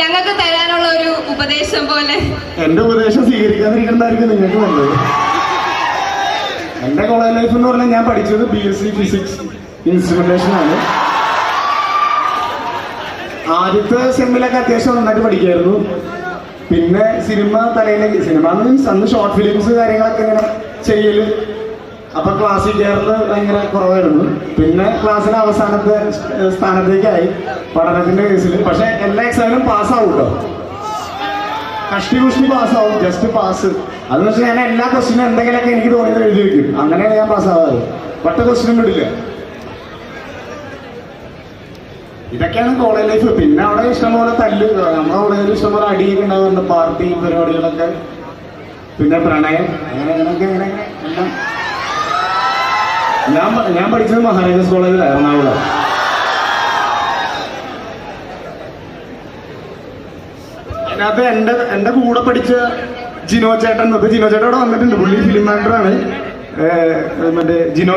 ഞങ്ങൾക്ക് തരാനുള്ള ഒരു ഉപദേശം പോലെ. എന്റെ ഉപദേശം സ്വീകരിക്കാതിരിക്കുന്നതായിരിക്കും നിങ്ങൾക്ക് നല്ലത് എന്റെ കോളേജ് ലൈഫ് എന്ന് പറഞ്ഞാൽ ഞാൻ പഠിച്ചത് B S C physics instrumentation ആണ്. ആദ്യത്തെ സെമ്മിലൊക്കെ അത്യാവശ്യം നന്നായിട്ട് പഠിക്കായിരുന്നു. പിന്നെ സിനിമ തലയിലേക്ക് സിനിമ മീൻസ് അന്ന് ഷോർട്ട് ഫിലിംസ് കാര്യങ്ങളൊക്കെ ഇങ്ങനെ ചെയ്യൽ. അപ്പൊ ക്ലാസ്സിൽ കയറുന്നത് ഭയങ്കര കുറവായിരുന്നു. പിന്നെ ക്ലാസ്സിലെ അവസാനത്തെ സ്ഥാനത്തേക്കായി പഠനത്തിന്റെ കേസിൽ പക്ഷെ എല്ലാ എക്സാമിനും പാസ്സാവും കേട്ടോ കഷ്ടി കുഷ്ടി പാസ്സാവും ജസ്റ്റ് പാസ് അതെന്ന് വെച്ചാൽ ഞാൻ എല്ലാ ക്വസ്റ്റിനും എന്തെങ്കിലുമൊക്കെ എനിക്ക് തോന്നിയത് എഴുതി വെക്കും. അങ്ങനെയാണ് ഞാൻ പാസ്സാവാറ് ഒറ്റ ക്വസ്റ്റിനും വിടില്ല ഇതൊക്കെയാണ് കോളേജ് ലൈഫ് പിന്നെ അവിടെ ഇഷ്ടംപോലെ തല്ല് നമ്മുടെ കോളേജിൽ ഇഷ്ടംപോലെ അടിയൊക്കെ ഉണ്ടാവുന്നുണ്ട് പാർട്ടി പരിപാടികളൊക്കെ. പിന്നെ പ്രണയം. അങ്ങനെ അങ്ങനെയൊക്കെ അങ്ങനെ ഞാൻ ഞാൻ പഠിച്ചത് മഹാരാജാസ് കോളേജിൽ എറണാകുളം. അതിനകത്ത് എന്റെ എന്റെ കൂടെ പഠിച്ച ജിനോ ചേട്ടൻ ജിനോ ചേട്ടൻ അവിടെ വന്നിട്ടുണ്ട്. പുള്ളി ഫിലിം ആക്ടറാണ് മറ്റേ ജിനോ